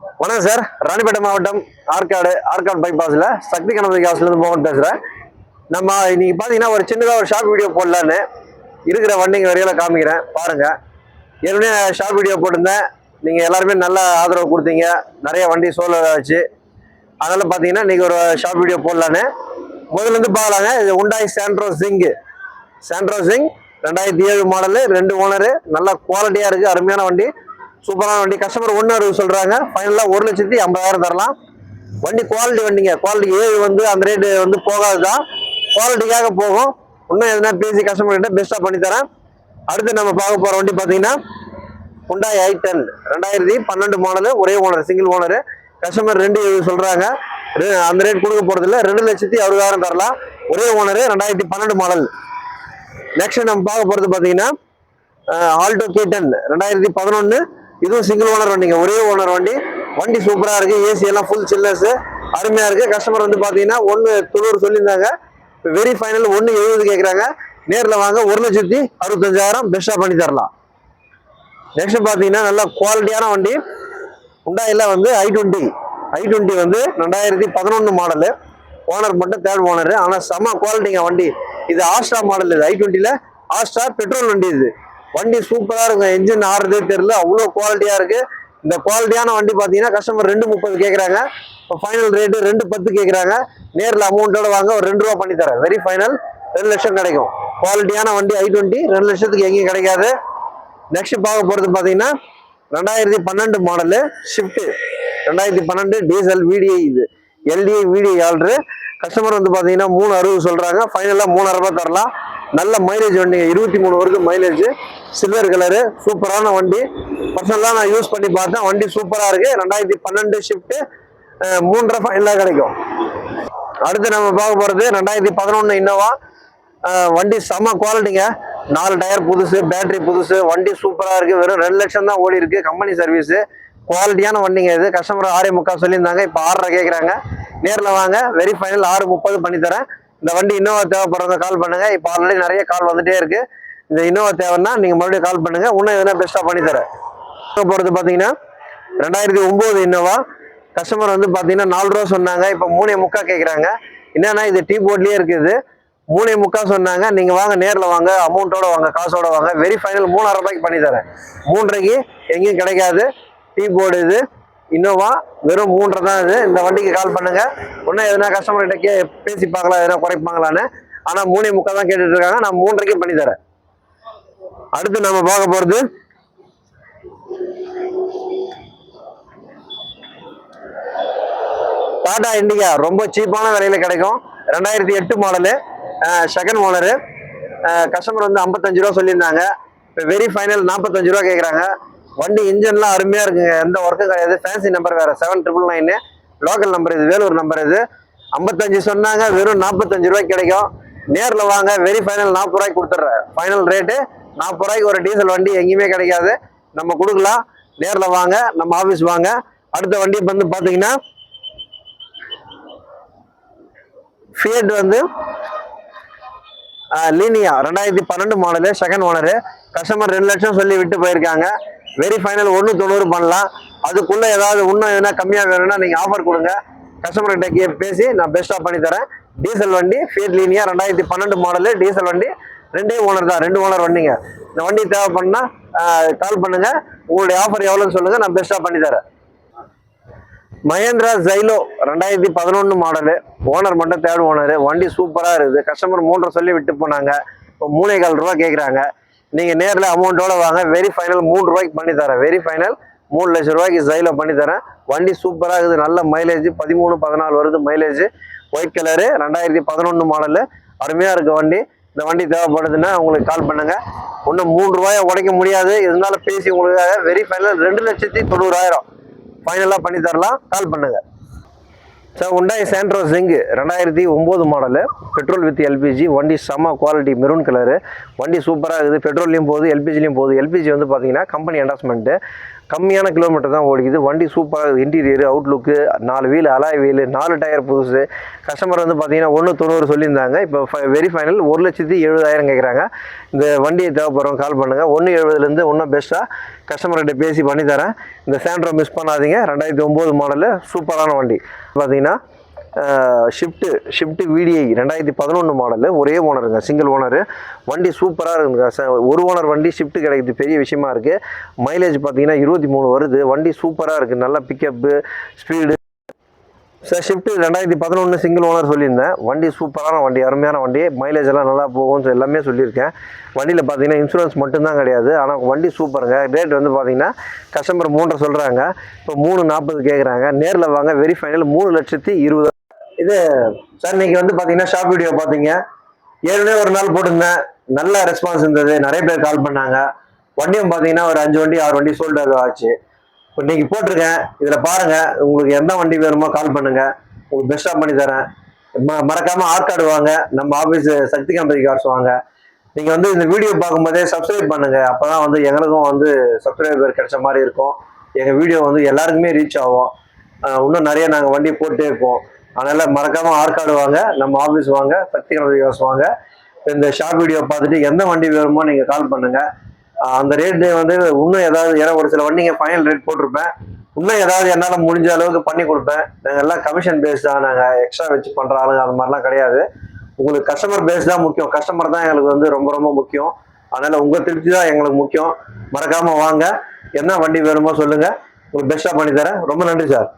வணக்கம் சார். ராணிப்பேட்டை மாவட்டம் ஆற்காடு ஆற்காடு பைபாஸில் சக்தி கணபதி காசுலேருந்து மோகன் பேசுகிறேன் நம்ம இன்னைக்கு பார்த்தீங்கன்னா ஒரு சின்னதாக ஒரு ஷார்ட் வீடியோ போடலான்னு இருக்கிற வண்டிங்க வரையில காமிக்கிறேன். பாருங்கள் ஏற்கனவே ஷார்ட் வீடியோ போட்டிருந்தேன். நீங்கள் எல்லாருமே நல்ல ஆதரவு கொடுத்தீங்க. நிறைய வண்டி சோழ ஆச்சு. அதனால் பார்த்தீங்கன்னா இன்றைக்கி ஒரு ஷார்ட் வீடியோ போடலான்னு. முதல்லேருந்து பார்க்கலாங்க. இது உண்டாய் சாண்ட்ரோ சிங்கு சாண்ட்ரோ சிங் ரெண்டாயிரத்தி ஏழு மாடலு ரெண்டு ஓனரு நல்ல குவாலிட்டியாக இருக்குது அருமையான வண்டி. சூப்பரான வண்டி. கஸ்டமர் ஒன்று அறுபது சொல்கிறாங்க ஃபைனலாக ஒரு லட்சத்தி ஐம்பதாயிரம் தரலாம். வண்டி குவாலிட்டி வண்டிங்க. குவாலிட்டி ஏழு வந்து அந்த ரேட்டு வந்து போகாது தான் குவாலிட்டிக்காக போகும். இன்னும் எதுனா பேசி கஸ்டமர்கிட்ட பெஸ்ட்டாக பண்ணித்தரேன் அடுத்து நம்ம பார்க்க போகிற வண்டி பார்த்தீங்கன்னா ஹுண்டாய் ஐ டென் ரெண்டாயிரத்தி பன்னெண்டு மாடலு ஒரே ஓனர் சிங்கிள் ஓனரு கஸ்டமர் ரெண்டு எழுபது சொல்கிறாங்க அந்த ரேட் கொடுக்க போகிறதில்ல ரெண்டு லட்சத்தி அறுபதாயிரம் தரலாம். ஒரே ஓனரு ரெண்டாயிரத்தி பன்னெண்டு மாடல் நெக்ஸ்ட் நம்ம பார்க்க போகிறது பார்த்தீங்கன்னா ஆல்டோ கே டென் ரெண்டாயிரத்தி பதினொன்று இதுவும் சிங்கிள் ஓனர் வண்டிங்க. ஒரே ஓனர் வண்டி. வண்டி சூப்பராக இருக்குது ஏசி எல்லாம் ஃபுல் சில்லர்ஸ் அருமையாக இருக்குது கஸ்டமர் வந்து பார்த்தீங்கன்னா ஒன்று தொண்ணூறு சொல்லியிருந்தாங்க. வெரி ஃபைனல் ஒன்று எழுபது கேட்குறாங்க நேரில் வாங்க ஒரு லட்சத்தி அறுபத்தஞ்சாயிரம் பெஸ்ட்டாக பண்ணி தரலாம். நெக்ஸ்ட் பார்த்தீங்கன்னா நல்ல குவாலிட்டியான வண்டி. உண்டாயில் வந்து ஐ டுவெண்ட்டி ஐ டுவெண்ட்டி வந்து ரெண்டாயிரத்தி பதினொன்று மாடலு ஓனர் மட்டும் தேர்ட் ஓனர் ஆனால் செம்ம குவாலிட்டிங்க வண்டி. இது ஆஸ்ட்ரா மாடல் இது. ஐ டுவெண்ட்டியில் ஆஸ்ட்ரா பெட்ரோல் வண்டி இது. வண்டி சூப்பராக இருக்கும். என்ஜின் ஆறுதே தெரியல. அவ்வளோ குவாலிட்டியாக இருக்குது இந்த குவாலிட்டியான வண்டி பார்த்தீங்கன்னா கஸ்டமர் ரெண்டு முப்பது கேட்குறாங்க இப்போ ஃபைனல் ரேட்டு ரெண்டு பத்து கேட்குறாங்க நேரில் அமௌண்ட்டோட வாங்க ஒரு ரெண்டு ரூபா பண்ணி தரேன். வெரி ஃபைனல் ரெண்டு லட்சம் கிடைக்கும். குவாலிட்டியான வண்டி ஐ டுவெண்ட்டி ரெண்டு லட்சத்துக்கு எங்கேயும் கிடைக்காது. நெக்ஸ்ட் பார்க்க போகிறது பார்த்தீங்கன்னா ரெண்டாயிரத்தி பன்னெண்டு மாடலு ஷிஃப்ட்டு ரெண்டாயிரத்தி பன்னெண்டு டீசல் விடிஐ இது. எல்டிஐ விடிஐ ஆல்ரு கஸ்டமர் வந்து பார்த்தீங்கன்னா மூணு அறுபது சொல்கிறாங்க ஃபைனலாக மூணாயிரம் ரூபாய் தரலாம். நல்ல மைலேஜ் வண்டிங்க இருபத்தி மூணு வரைக்கும் மைலேஜ் சில்வர் கலரு சூப்பரான வண்டி. பர்சனலாக நான் யூஸ் பண்ணி பார்த்தேன். வண்டி சூப்பராக இருக்குது ரெண்டாயிரத்தி பன்னெண்டு ஷிஃப்ட்டு மூன்றரை ஃபைனலாக கிடைக்கும். அடுத்து நம்ம பார்க்க போகிறது ரெண்டாயிரத்தி பதினொன்று இன்னோவா வண்டி செம குவாலிட்டிங்க நாலு டயர் புதுசு பேட்டரி புதுசு. வண்டி சூப்பராக இருக்குது வெறும் ரெண்டு லட்சம் தான் ஓடி இருக்குது கம்பெனி சர்வீஸு குவாலிட்டியான வண்டிங்க இது. கஸ்டமர் ஆறே முக்கால் சொல்லியிருந்தாங்க. இப்போ ஆறரை கேட்குறாங்க நேரில் வாங்க. வெரி ஃபைனல் ஆறு முப்பது பண்ணித்தரேன். இந்த வண்டி இன்னோவா தேவைப்படுறவங்க கால் பண்ணுங்க. இப்போ ஆல்ரெடி நிறைய கால் வந்துட்டே இருக்கு. இந்த இன்னோவா தேவைன்னா நீங்கள் மறுபடியும் கால் பண்ணுங்க. இன்னும் எதுனா பெஸ்ட்டாக பண்ணி தரேன். போகிறது பார்த்தீங்கன்னா ரெண்டாயிரத்தி ஒம்பது இன்னோவா. கஸ்டமர் வந்து பார்த்தீங்கன்னா நாலு ரூபா சொன்னாங்க. இப்போ மூணே முக்கா கேட்குறாங்க என்னன்னா இது டீ போர்ட்லேயே இருக்குது மூணே முக்கா சொன்னாங்க. நீங்கள் வாங்க நேரில் வாங்க அமௌண்ட்டோட வாங்க காசோட வாங்க. வெரி ஃபைனல் மூணாயிரம் ரூபாய்க்கு பண்ணி தரேன். மூன்றரைக்கு எங்கேயும் கிடைக்காது. டீ போர்டு இது. இன்னோவா வெறும் மூன்றரை தான் இது. இந்த வண்டிக்கு கால் பண்ணுங்க. இன்னும் எதனா கஸ்டமர்கிட்ட கே பேசி பார்க்கலாம் எதனா குறைப்பாங்களான்னு. ஆனால் மூணே முக்கால் தான் கேட்டுட்டு இருக்காங்க நான் மூன்றரைக்கு பண்ணி தரேன் அடுத்து நம்ம பார்க்க போகிறது டாடா இண்டிகா ரொம்ப சீப்பான விலையில் கிடைக்கும். ரெண்டாயிரத்தி எட்டு மாடலு செகண்ட் ஓனரு கஸ்டமர் வந்து ஐம்பத்தஞ்சு ரூபா சொல்லியிருந்தாங்க. இப்போ வெரி ஃபைனல் நாற்பத்தஞ்சு ரூபா கேட்குறாங்க வண்டி இன்ஜின்லாம் அருமையாக இருக்குங்க. எந்த ஒர்க்கும் கிடையாது. ஃபேன்சி நம்பர் வேறு. Seven triple nine local number இது. வேலூர் நம்பர் இது. ஐம்பத்தஞ்சு சொன்னாங்க. வெறும் நாற்பத்தஞ்சு ரூபாய்க்கு கிடைக்கும். நேரில் வாங்க. வெரி ஃபைனல் நாற்பது ரூபாய்க்கு கொடுத்துட்றேன். ஃபைனல் ரேட்டு நாற்பது ரூபாய்க்கு ஒரு டீசல் வண்டி எங்கேயுமே கிடைக்காது. நம்ம கொடுக்கலாம். நேரில் வாங்க. நம்ம ஆஃபீஸ் வாங்க. அடுத்த வண்டி வந்து பார்த்தீங்கன்னா ஃபியட் வந்து லீனியா ரெண்டாயிரத்தி பன்னெண்டு மாடலு செகண்ட் ஓனரு கஸ்டமர் ரெண்டு லட்சம் சொல்லி விட்டு போயிருக்காங்க. வெரி ஃபைனல் ஒன்று தொண்ணூறு பண்ணலாம். அதுக்குள்ளே ஏதாவது இன்னும் எதுனா கம்மியாக வேணும்னா நீங்கள் ஆஃபர் கொடுங்க. கஸ்டமர்கிட்ட கே பேசி நான் பெஸ்ட்டாக பண்ணி தரேன். டீசல் வண்டி ஃபீட் லீனியா ரெண்டாயிரத்தி பன்னெண்டு மாடலு டீசல் வண்டி. ரெண்டே ஓனர் தான் ரெண்டு ஓனர் வண்டிங்க. இந்த வண்டி தேவைப்படனா கால் பண்ணுங்கள் உங்களுடைய ஆஃபர் எவ்வளோன்னு சொல்லுங்கள் நான் பெஸ்ட்டாக பண்ணி தரேன். மகேந்திரா ஜைலோ ரெண்டாயிரத்தி பதினொன்று மாடலு ஓனர் மட்டும் தேர்ட் ஓனர் வண்டி சூப்பராக இருக்குது. கஸ்டமர் மூன்றரை சொல்லி விட்டு போனாங்க. இப்போ மூணே கால் ரூபா கேட்குறாங்க நீங்கள் நேரில் அமௌண்ட்டோட வாங்க. வெரி ஃபைனல் மூணு ரூபாய்க்கு பண்ணி தரேன். வெரி ஃபைனல் மூணு லட்சம் ரூபாய்க்கு ஜைலோ பண்ணி தரேன். வண்டி சூப்பராக இருக்குது. நல்ல மைலேஜ் பதிமூணு பதினாலு வருது மைலேஜ் ஒயிட் கலரு ரெண்டாயிரத்தி பதினொன்று மாடலு அருமையாக இருக்க வண்டி. இந்த வண்டி தேவைப்படுதுன்னா உங்களுக்கு கால் பண்ணுங்கள் ஒன்றும் மூணு ரூபாயை உடைக்க முடியாது. இருந்தாலும் பேசி உங்களுக்காக வெரி ஃபைனல் ரெண்டு லட்சத்தி தொண்ணூறாயிரம். ஃபைனலாக பண்ணி தரலாம். கால் பண்ணுங்கள் சார் உண்டாய் சாண்ட்ரோ சிங் ரெண்டாயிரத்தி ஒம்பது மாடலு பெட்ரோல் வித் எல்பிஜி வண்டி செம்ம குவாலிட்டி மெரூன் கலரு வண்டி சூப்பராக இருக்குது பெட்ரோல்லையும் போகுது எல்பிஜிலையும் போகுது. எல்பிஜி வந்து பார்த்தீங்கன்னா கம்பெனி அண்டாஸ்மெண்ட்டு கம்மியான கிலோமீட்டர் தான் ஓடிக்குது. வண்டி சூப்பராக இன்டீரியர் அவுட்லுக்கு நாலு வீல் அலாய் வீல் நாலு டயர் புதுசு. கஸ்டமர் வந்து பார்த்தீங்கன்னா ஒன்று தொண்ணூறு சொல்லியிருந்தாங்க. இப்போ வெரி ஃபைனல் ஒரு லட்சத்தி எழுபதாயிரம் கேட்குறாங்க இந்த வண்டியை தேவைப்படுறவங்க கால் பண்ணுங்கள் ஒன்று எழுபதுலேருந்து இன்னும் பெஸ்ட்டாக கஸ்டமர்கிட்ட பேசி பண்ணித்தரேன். இந்த சாண்ட்ரோ மிஸ் பண்ணாதீங்க. ரெண்டாயிரத்தி ஒம்பது மாடலில் சூப்பரான வண்டி. பார்த்தீங்கன்னா ஷிஃப்ட்டு ஷிஃப்ட்டு விடிஐ ரெண்டாயிரத்தி பதினொன்று மாடலு ஒரே ஓனருங்க சிங்கிள் ஓனரு வண்டி சூப்பராக இருக்குங்க ஒரு ஓனர் வண்டி ஷிஃப்ட்டு கிடைக்குது பெரிய விஷயமா இருக்குது மைலேஜ் பார்த்தீங்கன்னா இருபத்தி மூணு வருது வண்டி சூப்பராக இருக்குது நல்லா பிக்கப்பு ஸ்பீடு சார் ஷிஃப்ட்டு ரெண்டாயிரத்தி பதினொன்று சிங்கிள் ஓனர் சொல்லியிருந்தேன். வண்டி சூப்பரான வண்டி அருமையான வண்டி மைலேஜ் எல்லாம் நல்லா போகும்னு எல்லாமே சொல்லியிருக்கேன். வண்டியில் பார்த்தீங்கன்னா இன்சூரன்ஸ் மட்டும்தான் கிடையாது ஆனால் வண்டி சூப்பருங்க ரேட் வந்து பார்த்தீங்கன்னா கஸ்டமர் மூன்றரை சொல்கிறாங்க இப்போ மூணு நாற்பது கேட்குறாங்க நேரில் வாங்க வெரி ஃபைனல் மூணு லட்சத்தி இருபது இது சார் இன்னைக்கு வந்து பார்த்தீங்கன்னா ஷாப் வீடியோ பார்த்தீங்க ஏற்கனவே ஒரு நாள் போட்டிருந்தேன். நல்ல ரெஸ்பான்ஸ் இருந்தது. நிறைய பேர் கால் பண்ணாங்க. வண்டியும் பார்த்தீங்கன்னா ஒரு அஞ்சு வண்டி ஆறு வண்டி சோல்டர் ஆச்சு. இப்போ இன்னைக்கு போட்டிருக்கேன். இதில் பாருங்க உங்களுக்கு எந்த வண்டி வேணுமோ கால் பண்ணுங்க. உங்களுக்கு பெஸ்ட்டாக பண்ணி தரேன். ம- மறக்காம ஆர்கார்டு வாங்க. நம்ம ஆஃபீஸ் சக்தி கம்பெனி கார்ஸ் வாங்க. நீங்கள் வந்து இந்த வீடியோ பார்க்கும்போதே சப்ஸ்கிரைப் பண்ணுங்க. அப்பதான் வந்து எங்களுக்கும் வந்து சப்ஸ்கிரைபர் கிடைச்ச மாதிரி இருக்கும். எங்கள் வீடியோ வந்து எல்லாருக்குமே ரீச் ஆகும். இன்னும் நிறைய நாங்கள் வண்டி போட்டே இருப்போம். அதனால மறக்காம ஆற்காடு வாங்க நம்ம ஆஃபீஸ் வாங்க சக்தி கம்பெனி கார்ஸ் வாங்க. இந்த ஷார்ட் வீடியோ பார்த்துட்டு எந்த வண்டி வேணுமோ நீங்கள் கால் பண்ணுங்க. அந்த ரேட்டு வந்து இன்னும் ஏதாவது ஏன்னா ஒரு சில வண்டிங்க ஃபைனல் ரேட் போட்டிருப்பேன். இன்னும் ஏதாவது என்னால் முடிஞ்ச அளவுக்கு பண்ணி கொடுப்பேன். நாங்கள் எல்லாம் கமிஷன் பேஸ் தான் நாங்கள் எக்ஸ்ட்ரா வச்சு பண்ணுற ஆளுங்க அந்த மாதிரிலாம் கிடையாது. உங்களுக்கு கஸ்டமர் பேஸ் தான் முக்கியம். கஸ்டமர் தான் எங்களுக்கு வந்து ரொம்ப ரொம்ப முக்கியம். அதனால் உங்கள் திருப்தி தான் எங்களுக்கு முக்கியம். மறக்காமல் வாங்க. என்ன வண்டி வேணுமோ சொல்லுங்கள் உங்களுக்கு பெஸ்ட்டாக பண்ணித்தரேன் ரொம்ப நன்றி சார்.